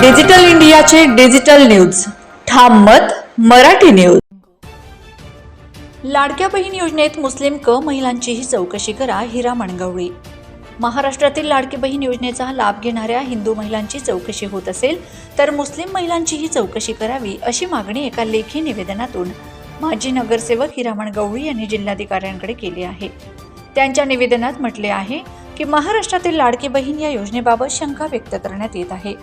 Digital इंडियाचे digital news. ठाम मत मराठी न्यूज. लाडक्या बहीण योजनेत मुस्लिम क महिलांचीही चौकशी करा हिरा मणगवळी. महाराष्ट्रातील लाडकी बहीण योजनेचा लाभ घेणाऱ्या हिंदू महिलांची चौकशी होत असेल तर मुस्लिम महिलांचीही चौकशी करावी अशी मागणी एका लेखी निवेदनातून माजी नगरसेवक हिरामण गवळी यांनी जिल्हाधिकाऱ्यांकडे केली आहे. त्यांच्या निवेदनात म्हटले आहे की महाराष्ट्रातील लाडकी बहीण या योजनेबाबत शंका व्यक्त करण्यात येत आहे.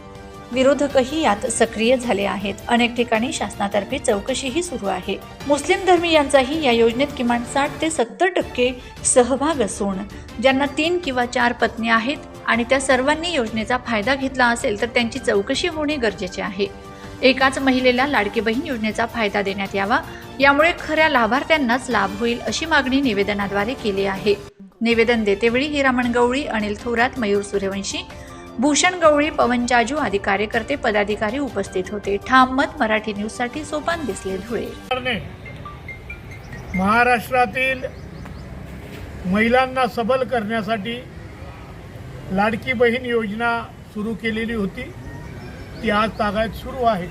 विरोधकही यात सक्रिय झाले आहेत. अनेक ठिकाणी शासनातर्फे चौकशीही सुरू आहे. मुस्लिम धर्मीयांचाही या योजनेत किमान साठ ते सत्तर टक्के सहभाग असून ज्यांना तीन किंवा चार पत्नी आहेत आणि त्या सर्वांनी योजनेचा फायदा घेतला असेल तर त्यांची चौकशी होणे गरजेचे आहे. एकाच महिलेला लाडकी बहीण योजनेचा फायदा देण्यात यावा यामुळे खऱ्या लाभार्थ्यांनाच लाभ होईल अशी मागणी निवेदनाद्वारे केली आहे. निवेदन देतेवेळी हिरामण गवळी अनिल थोरात मयूर सूर्यवंशी भूषण गवळी पवन जाजू आदी कार्यकर्ते पदाधिकारी उपस्थित होते. ठाम मत मराठी न्यूजसाठी सोपान दिसले धुळे. महाराष्ट्रातील महिलांना सबल करण्यासाठी लाडकी बहीण योजना सुरू केलेली होती. ती आज तागायत सुरू आहे.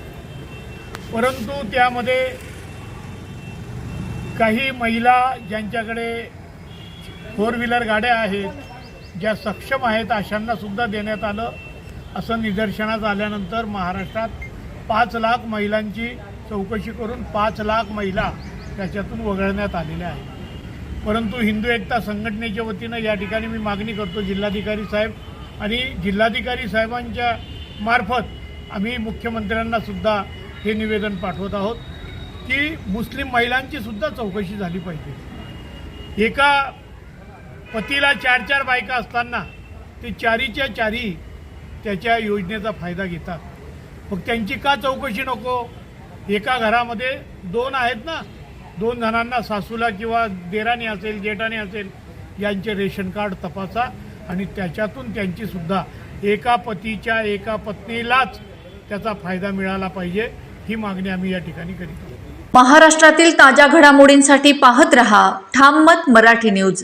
परंतु त्यामध्ये काही महिला ज्यांच्याकडे फोर व्हीलर गाड्या आहेत ज्या सक्षम आहेत अशांना सुद्धा देण्यात आलं. असं निदर्शनास आल्यानंतर महाराष्ट्रात पाच लाख महिलांची चौकशी करून पाच लाख महिला त्याच्यातून वगळण्यात आलेल्या आहेत. परंतु हिंदू एकता संघटनेच्या वतीनं या ठिकाणी मी मागणी करतो जिल्हाधिकारी साहेब आणि जिल्हाधिकारी साहेबांच्या मार्फत आम्ही मुख्यमंत्र्यांना सुद्धा हे निवेदन पाठवत आहोत की मुस्लिम महिलांची सुद्धा चौकशी झाली पाहिजे. एका पतीला चार चार बायका असताना ते चारीच्या चारी त्याच्या योजनेचा फायदा घेतात. मग त्यांची का चौकशी नको? एका घरामध्ये दोन आहेत ना दोन जणांना सासूला किंवा देराने असेल जेठाने असेल यांचे रेशन कार्ड तपासा आणि त्याच्यातून त्यांची सुद्धा एका पतीच्या एका पत्नीलाच त्याचा फायदा मिळाला पाहिजे ही मागणी आम्ही या ठिकाणी करीत आहोत. महाराष्ट्रातील ताज्या घडामोडींसाठी पाहत रहा ठाम मत मराठी न्यूज.